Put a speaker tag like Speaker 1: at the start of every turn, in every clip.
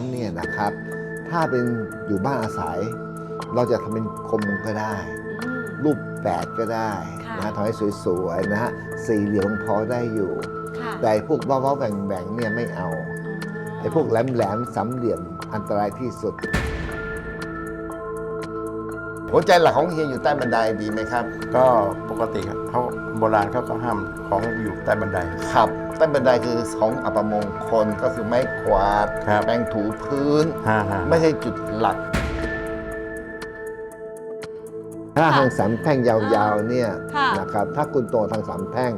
Speaker 1: ำเนี่ยนะครับ ถ้าเป็นอยู่บ้านอาศัย เราจะทำเป็นคมก็ได้
Speaker 2: อืม
Speaker 1: รูปแปดก็ได้
Speaker 2: ค่ะ
Speaker 1: นะทำให้สวยๆนะฮะสี่เหลี่ยมพอได้อยู่
Speaker 2: ค่ะ
Speaker 1: แต่ไอ้พวกว้าวๆแบ่งๆเนี่ยไม่เอาไอ้พวกแหลมๆสามเหลี่ยมอันตรายที่สุด หัวใจหลักของเฮียอยู่ใต้บันไดดีไหมครับ
Speaker 3: ก็ปกติครับเขาโบราณเขาก็ห้ามของอยู่ใต้บันได
Speaker 1: ครับใต้บันไดคือของอัปมงคลก็คือไม้กวาด
Speaker 3: ครับ
Speaker 1: แปรงถูพื้น
Speaker 3: ฮ่าฮ่า
Speaker 1: ไม่ใช่จุดหลักถ้าทางสามแท่งยาวๆเนี่ย
Speaker 2: ค่ะ
Speaker 1: นะครับ ถ้าคุณโตทางสามแท่ง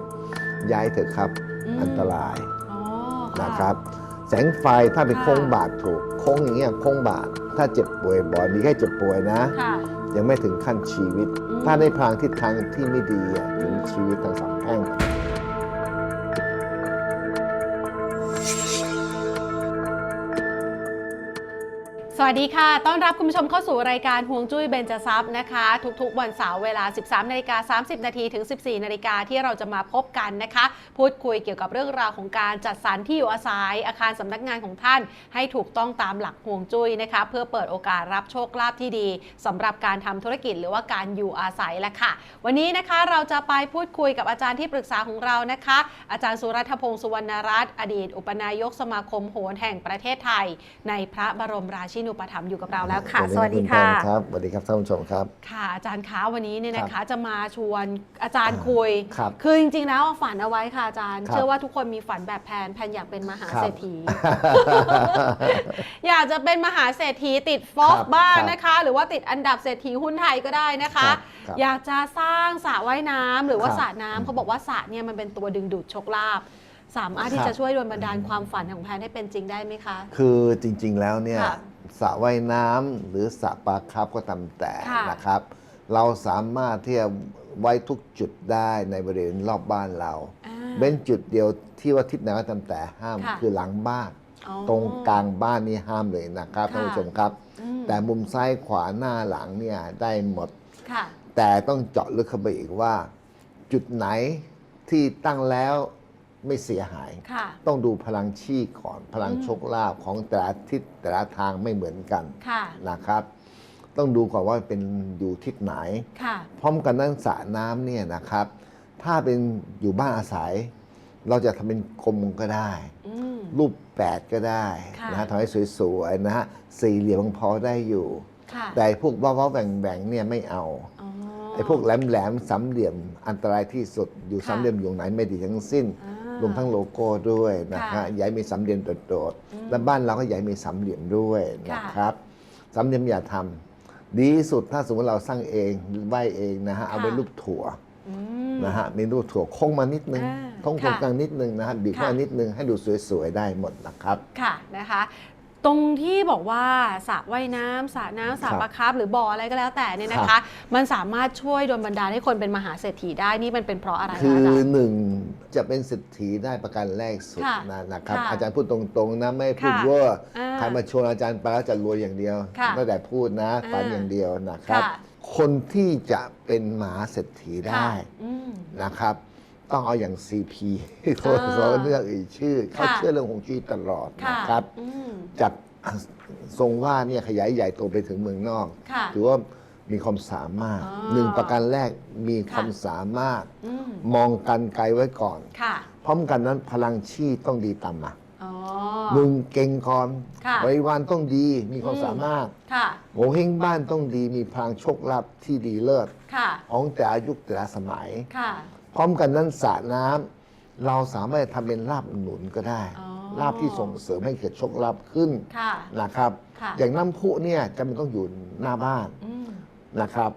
Speaker 1: ย้ายเถอะครับ
Speaker 2: ม
Speaker 1: อันตราย
Speaker 2: อ๋อ
Speaker 1: นะครับ แสงไฟถ้าเป็น
Speaker 2: ค่ะ
Speaker 1: โค้งบาดถูกโค้งอย่างเงี้ยโค้งบาดถ้าเจ็บป่วยบ่อยมีแค่เจ็บป่วยนะ
Speaker 2: ค่ะ
Speaker 1: ยังไม่ถึงขั้นชีวิต
Speaker 2: อืม
Speaker 1: ถ้าในพลางทิศทางที่ไม่ดีอะถึงชีวิตทางสามแท่ง
Speaker 2: สวัสดีค่ะ ต้อนรับคุณผู้ชมเข้าสู่รายการห่วงจุ้ยเบญจทรัพย์นะคะ ทุกๆ วันเสาร์เวลา 13นาฬิกา30 นาทีถึง 14นาฬิกาที่เราจะมาพบกันนะคะ พูดคุยเกี่ยวกับเรื่องราวของการจัดสรรที่อยู่อาศัย อาคารสำนักงานของท่าน ให้ถูกต้องตามหลักห่วงจุ้ยนะคะ เพื่อเปิดโอกาสรับโชคลาภที่ดีสำหรับการทำธุรกิจหรือว่าการอยู่อาศัยแหละค่ะ วันนี้นะคะเราจะไปพูดคุยกับอาจารย์ที่ปรึกษาของเรานะคะ อาจารย์สุรัตพงศ์สุวรรณรัตน์อดีต อุปนายกสมาคมโหนแห่งประเทศไทย ในพระบรมราชินปถัมภ์อยู่กับเราแล้วค่ะ สวัสดี
Speaker 1: ณ
Speaker 2: ค่ะ
Speaker 1: แพนครับสวัสดีครับท่านผู้ชมครับ
Speaker 2: ค่ะอาจารย์คะวันนี้เนี่ยนะ
Speaker 1: ครั
Speaker 2: คะ
Speaker 1: บ
Speaker 2: จะมาชวนอาจารย์คุย
Speaker 1: ครับ
Speaker 2: คือจริงๆแล้วฝันเอาไว้ค่ะอาจารย์
Speaker 1: ครับ
Speaker 2: เชื่อว่าทุกคนมีฝันแบบแพนแพนอยากเป็นมหา
Speaker 1: ครับ
Speaker 2: เศรษฐี อยากจะเป็นมหาเศรษฐีติดฟอก
Speaker 1: ครับ
Speaker 2: บ้าง
Speaker 1: ครับ
Speaker 2: นะคะ หรือว่าติดอันดับเศรษฐีหุ้นไทยก็ได้นะคะ
Speaker 1: ครับครับ
Speaker 2: อยากจะสร้างสระว่ายน้ำหรือว่า
Speaker 1: ครับ
Speaker 2: สระน้ำเขาบอกว่าสระเนี่ยมันเป็นตัวดึงดูดโชคลาภสามารถที่
Speaker 1: ครับ
Speaker 2: จะช่วยโดนบันดาลความฝันของแพนให้เป็นจริงได้ไหมคะ
Speaker 1: คือจริง ๆ แล้วเนี่ย
Speaker 2: ค่ะ
Speaker 1: สระว่ายน้ำหรือสระปลาครับก็ตามแต่
Speaker 2: ค่ะ
Speaker 1: นะครับ เราสามารถที่จะไว้ทุกจุดได้ในบริเวณรอบบ้านเรา
Speaker 2: อ่า
Speaker 1: เป็นจุดเดียวที่ว่าทิศไหนก็ตามแต่ห้าม
Speaker 2: ค่ะ
Speaker 1: คือหลังบ้าน
Speaker 2: อ๋อ
Speaker 1: ตรงกลางบ้านนี่ห้ามเลยนะครับ
Speaker 2: ค่ะ
Speaker 1: ท่านผู้ชมครับ
Speaker 2: อืม
Speaker 1: แต่มุมซ้ายขวาหน้าหลังเนี่ยได้หมด
Speaker 2: ค่ะ
Speaker 1: แต่ต้องเจาะลึกเข้าไปอีกว่า จุดไหนที่ตั้งแล้ว ไม่เสียหาย
Speaker 2: ค่ะ
Speaker 1: ต้องดูพลังชีพก่อนพลัง
Speaker 2: อืม
Speaker 1: โชคลาภของแต่ละทิศแต่ละทางไม่เหมือนกัน
Speaker 2: ค่ะ
Speaker 1: นะครับ ต้องดูก่อนว่าเป็นอยู่ทิศไหน
Speaker 2: ค่ะ
Speaker 1: พร้อมกันนั้นสระน้ำเนี่ยนะครับ ถ้าเป็นอยู่บ้านอาศัย เราจะทำเป็นคมก็ได้
Speaker 2: อืม
Speaker 1: รูปแปดก็ได้
Speaker 2: ค่ะ
Speaker 1: นะฮะทำให้สวยๆนะฮะสี่เหลี่ยมพอได้อยู่
Speaker 2: ค่ะ
Speaker 1: แต่ไอ้พวกว้าวๆแบ่งๆเนี่ยไม่เอา
Speaker 2: อ๋อ
Speaker 1: ไอ้พวกแหลมๆสามเหลี่ยมอันตรายที่สุดอยู่
Speaker 2: ค่ะ
Speaker 1: สามเหลี่ยมอยู่ไหนไม่ดีทั้งสิ้น
Speaker 2: อ่า ร
Speaker 1: วมทั้งโลโก้ด้วยนะ
Speaker 2: ค่ะ
Speaker 1: ฮะอย่าให้มีสามเหลี่ยมโดด
Speaker 2: อืม
Speaker 1: ๆและบ้านเราก็อย่าให้มีสามเหลี่ยมด้วยนะ
Speaker 2: ค่ะ
Speaker 1: ครับสามเหลี่ยมอย่าทำดีที่สุดถ้าสมมติเราสร้างเองไหวเองนะฮะเอาเป็นรูปถั่ว
Speaker 2: อืม
Speaker 1: นะฮะมีรูปถั่วโค้งมานิดนึง
Speaker 2: อ่า
Speaker 1: โค้งตรง
Speaker 2: ค่ะ
Speaker 1: กลางนิดนึงนะฮะบีบเข้า
Speaker 2: ค่ะ
Speaker 1: มานิดนึงให้ดูสวยๆได้หมดนะครับ
Speaker 2: ค่ะนะคะ ตรงที่บอกว่าสระว่ายน้ำสระน้ำสระ
Speaker 1: ครับ
Speaker 2: ปลาคาร์ฟหรือบ่ออะไรก็แล้วแต่เนี่ยนะ
Speaker 1: ครั
Speaker 2: คะ
Speaker 1: บ
Speaker 2: มันสามารถช่วยโดนบันดาลให้คนเป็นมหาเศรษฐีได้นี่มันเป็นเพราะอะไร
Speaker 1: คื
Speaker 2: คะ
Speaker 1: อ
Speaker 2: อาจารย์
Speaker 1: หนึ่งจะเป็นเศรษฐีได้ประการแรกสุด
Speaker 2: ค่ะ
Speaker 1: นะนะครับ
Speaker 2: ค่ะ
Speaker 1: อาจารย์พูดตรงๆนะไม่พูด
Speaker 2: ค่ะ
Speaker 1: เว่า
Speaker 2: อ่า
Speaker 1: ใครมาชวนอาจารย์ไปแล้วจะรวยอย่างเดียว
Speaker 2: ค่ะ
Speaker 1: ไม่แต่พูดนะฝัน
Speaker 2: อ่า
Speaker 1: อย่างเดียวนะครับ
Speaker 2: ค่ะ
Speaker 1: คนที่จะเป็นมหาเศรษฐี
Speaker 2: ค่ะ
Speaker 1: ได้
Speaker 2: อืม
Speaker 1: นะครับ ต้องเอาอย่าง CP เขา
Speaker 2: อ่า
Speaker 1: เขาเลือกอีกชื่อเขา
Speaker 2: ค่ะ
Speaker 1: เชื่อเรื่องของชีวิตตลอด
Speaker 2: ค่ะ
Speaker 1: นะครับ
Speaker 2: อืม
Speaker 1: จากทรงว่าเนี่ยขยายใหญ่โตไปถึงเมืองนอก
Speaker 2: ค่ะ
Speaker 1: ถือว่ามีความสามารถ
Speaker 2: อ๋อ
Speaker 1: หนึ่งประการแรกมี
Speaker 2: ค่ะ
Speaker 1: ความสามารถ
Speaker 2: อืม
Speaker 1: มองกันไกลไว้ก่อน
Speaker 2: ค่ะ
Speaker 1: พร้อมกันนั้นพลังชีพต้องดีตามมา
Speaker 2: อ๋อ
Speaker 1: หนึ่งเก่งก่อน
Speaker 2: ค่ะ
Speaker 1: บริวารต้องดีมีความ
Speaker 2: อืม
Speaker 1: สามารถ
Speaker 2: ค่ะ
Speaker 1: โงเฮงบ้านต้องดีมีพลังโชคลาภที่ดีเลิศ
Speaker 2: ค่ะ
Speaker 1: ของแต่ละยุคแต่ละสมัย
Speaker 2: ค่ะ
Speaker 1: พร้อมกันนั้นสระน้ำเราสามารถทำเป็นลาบหนุนก็ได้
Speaker 2: อ๋อ
Speaker 1: ลาบที่ส่งเสริมให้เกิดโชคลาภขึ้น
Speaker 2: ค่ะ
Speaker 1: นะครับ
Speaker 2: ค่ะ
Speaker 1: อย่างน้ำพุเนี่ยจะไม่ต้องอยู่หน้าบ้าน
Speaker 2: อืม
Speaker 1: นะครับ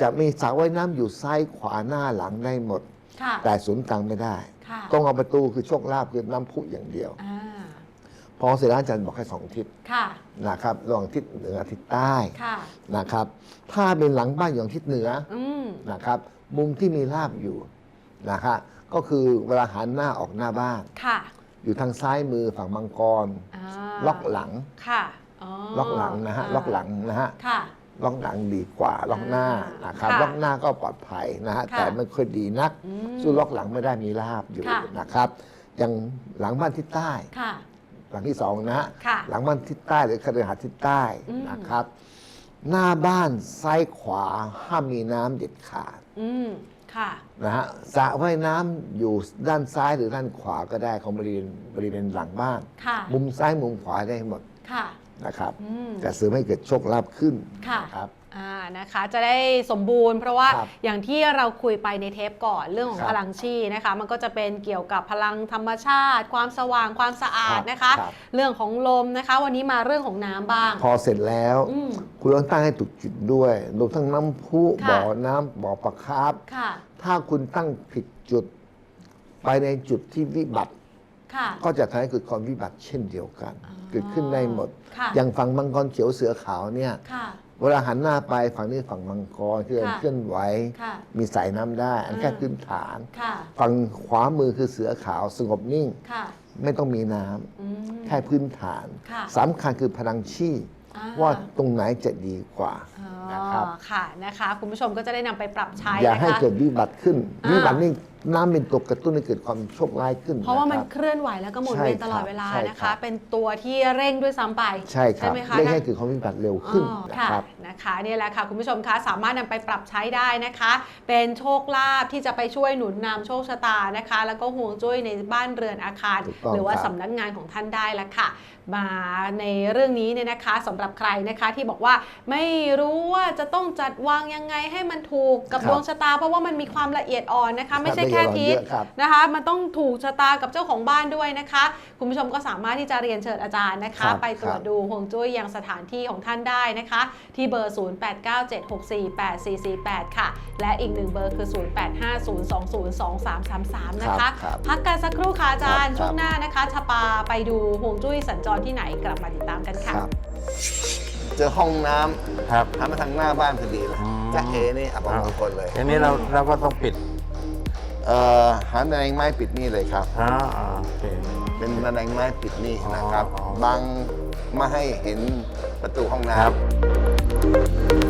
Speaker 1: จะมีสระว่ายน้ำอยู่ซ้ายขวาหน้าหลังได้หมด
Speaker 2: ค่ะ
Speaker 1: แต่ศูนย์กลางไม่ได้
Speaker 2: ค่ะ
Speaker 1: ต้องเอาประตูคือโชคลาภคือน้ำพุอย่างเดียว
Speaker 2: อ่า
Speaker 1: พอเสร็จแล้วอาจารย์บอกให้สองทิศ
Speaker 2: ค่ะ
Speaker 1: นะครับระหว่างทิศเหนือทิศใต้
Speaker 2: ค่ะ
Speaker 1: นะครับ ถ้าเป็นหลังบ้านอย่างทิศเหนือ
Speaker 2: อืม
Speaker 1: นะครับ มุมที่มีลาบอยู่นะครับก็คือเวลาหันหน้าออกหน้าบ้าน
Speaker 2: ค่ะ
Speaker 1: อยู่ทางซ้ายมือฝั่งมังกร
Speaker 2: อ่า
Speaker 1: ล็อกหลัง
Speaker 2: ค่ะอ๋อ
Speaker 1: ล็อกหลังนะฮะาล็อกหลังนะฮะ
Speaker 2: ค่ะ
Speaker 1: ล็อกหลังดีกว่าล็อกหน้า
Speaker 2: อ่าน
Speaker 1: นะครับ
Speaker 2: ค่ะ
Speaker 1: ล็อกหน้าก็ปลอดภัยนะฮะ
Speaker 2: ค่ะ
Speaker 1: แต่ไม่ค่อยดีนัก
Speaker 2: อืม
Speaker 1: สู้ล็อกหลังไม่ได้มีลาบอยู่
Speaker 2: ค่ะ
Speaker 1: นะครับอย่างหลังบ้านทิศใต้
Speaker 2: ค่ะ
Speaker 1: หลังที่สองนะฮะ
Speaker 2: ค่ะ
Speaker 1: หลังบ้านทิศใต้หรือคฤหาสน์ทิศใต้
Speaker 2: อืม
Speaker 1: นะครับ หน้าบ้านซ้ายขวาห้ามมีน้ำเด็ดขาด
Speaker 2: อืม ค่ะ
Speaker 1: นะฮะสระว่ายน้ำอยู่ด้านซ้ายหรือด้านขวาก็ได้ของบริเวณบริเวณหลังบ้าน
Speaker 2: ค่ะ
Speaker 1: มุมซ้ายมุมขวาได้หมด
Speaker 2: ค่ะ
Speaker 1: นะครับ
Speaker 2: อืม
Speaker 1: จะเสริมให้เกิดโชคลาภขึ้น
Speaker 2: ค่ะ
Speaker 1: นะครับ
Speaker 2: อ่านะคะจะได้สมบูรณ์เพราะว่า
Speaker 1: ครับ
Speaker 2: อย่างที่เราคุยไปในเทปก่อนเรื่องของ
Speaker 1: ครับ
Speaker 2: พลังชีนะคะ มันก็จะเป็นเกี่ยวกับพลังธรรมชาติ ความสว่างความสะอาด
Speaker 1: ครับ
Speaker 2: นะคะ
Speaker 1: ครับ
Speaker 2: เรื่องของลมนะคะ วันนี้มาเรื่องของน้ำบ้าง
Speaker 1: พอเสร็จแล้ว
Speaker 2: อืม
Speaker 1: คุณต้องตั้งให้ถูกจุดด้วยรวมทั้งน้ำพุ
Speaker 2: ค่ะ
Speaker 1: บ่อน้ำบ่อปลาคาร์ฟ
Speaker 2: ค่ะ
Speaker 1: ถ้าคุณตั้งผิดจุด ไปในจุดที่วิบัติ
Speaker 2: ค่ะ
Speaker 1: ก็จะทำให้เกิดความวิบัติเช่นเดียวกัน
Speaker 2: อ๋อ
Speaker 1: เกิดขึ้นได้หมด
Speaker 2: ค่ะ
Speaker 1: อย่างฝั่งมังกรเขียวเสือขาวเนี่ย
Speaker 2: ค่ะ
Speaker 1: เวลาหันหน้าไปฝั่งนี้ฝั่งมังกรเคลื่อน
Speaker 2: ค่ะ
Speaker 1: เคลื่อนไหว
Speaker 2: ค่ะ
Speaker 1: มีสายน้ำได้ อันนแค่
Speaker 2: อ่า
Speaker 1: พื้นฐาน
Speaker 2: ค่ะ
Speaker 1: ฝั่งขวามือคือเสือขาวสงบนิ่ง
Speaker 2: ค่ะ
Speaker 1: ไม่ต้องมีน้ำ
Speaker 2: อืม
Speaker 1: แค่พื้นฐาน
Speaker 2: ค่ะ
Speaker 1: สำคัญคือพลังชีพ
Speaker 2: อ่
Speaker 1: ว่าตรงไหนจะดีกว่า
Speaker 2: อ๋อ
Speaker 1: นะครับ
Speaker 2: ค่ะนะคะคุณผู้ชมก็จะได้นำไปปรับใช้
Speaker 1: อย่า
Speaker 2: นะ
Speaker 1: ให้
Speaker 2: คะ
Speaker 1: เกิดวิบัติขึ้น
Speaker 2: อ่า
Speaker 1: วิบัตินี่น้ำเป็นตัวกระตุ้นให้เกิดความโชคร้ายขึ้น
Speaker 2: เพราะว่ามัน
Speaker 1: คบ
Speaker 2: เคลื่อนไหวแล้วก็หมุน
Speaker 1: ใช่
Speaker 2: เวียนตลอด
Speaker 1: ครับ
Speaker 2: เวลา
Speaker 1: ใช่
Speaker 2: นะ
Speaker 1: ครั
Speaker 2: คะ
Speaker 1: บ
Speaker 2: เป็นตัวที่เร่งด้วยซ้ำไป
Speaker 1: ใช่ครับ
Speaker 2: ไหมคะ
Speaker 1: เร่งให้เกิดความวิบัติเร็วขึ้น
Speaker 2: อ๋อ
Speaker 1: นะ
Speaker 2: ค่ะ
Speaker 1: ครับ
Speaker 2: นะคะนี่แหละค่ะคุณผู้ชมคะสามารถนำไปปรับใช้ได้นะคะ เป็นโชคลาภที่จะไปช่วยหนุนนำโชคชะตานะคะ แล้วก็ห่วงจุ้ยในบ้านเรือนอาคาร
Speaker 1: ถูกต้อง
Speaker 2: หรือว่า
Speaker 1: ครับ
Speaker 2: สำนักงานของท่านได้ละค่ะ มาในเรื่องนี้เนี่ยนะคะสำหรับใครนะคะที่บอกว่าไม่รู้ว่าจะต้องจัดวางยังไงให้มันถูกกับ
Speaker 1: ครับ
Speaker 2: ดวงชะตา เพราะว่ามันมีความละเอียดอ่อนนะคะ ไม่ใช่
Speaker 1: ละเอี
Speaker 2: แค่
Speaker 1: ยดอ่อน
Speaker 2: ทิศ
Speaker 1: เยอะครับ
Speaker 2: นะคะ มันต้องถูกชะตากับเจ้าของบ้านด้วยนะคะ คุณผู้ชมก็สามารถที่จะเรียนเชิญอาจารย์นะคะ
Speaker 1: ครับ
Speaker 2: ไปตรวจ
Speaker 1: ครับ
Speaker 2: ดูฮวงจุ้ยยังสถานที่ของท่านได้นะคะ ที่เบอร์ 0897648448 ค่ะ และอีกหนึ่งเบอร์คือ 0850202333 นะคะ
Speaker 1: ครับ
Speaker 2: พักกันสักครู่ค่ะอาจารย์
Speaker 1: ครับ
Speaker 2: ช่วงหน้านะคะชะปาไปดูฮวงจุ้ยสัญจรที่ไหนกลับมาติดตามกันค่ะ
Speaker 1: ครับ เจอห้องน้ำ
Speaker 3: ครับ
Speaker 1: หันมาทางหน้าบ้านพอดีเลย
Speaker 3: อืม
Speaker 1: จะเอนี่อับมงคลเลย
Speaker 3: ทีนี้เราเราก็ต้องปิด
Speaker 1: เอ่อหาแมลงไม้ปิดนี่เลยครับ
Speaker 3: อ๋ออ๋อโอเค
Speaker 1: เป็นแมลงไม้ปิดนี่นะครับ
Speaker 3: อ๋อ
Speaker 1: บังไม่ให้เห็นประตูห้องน้
Speaker 3: ครับำ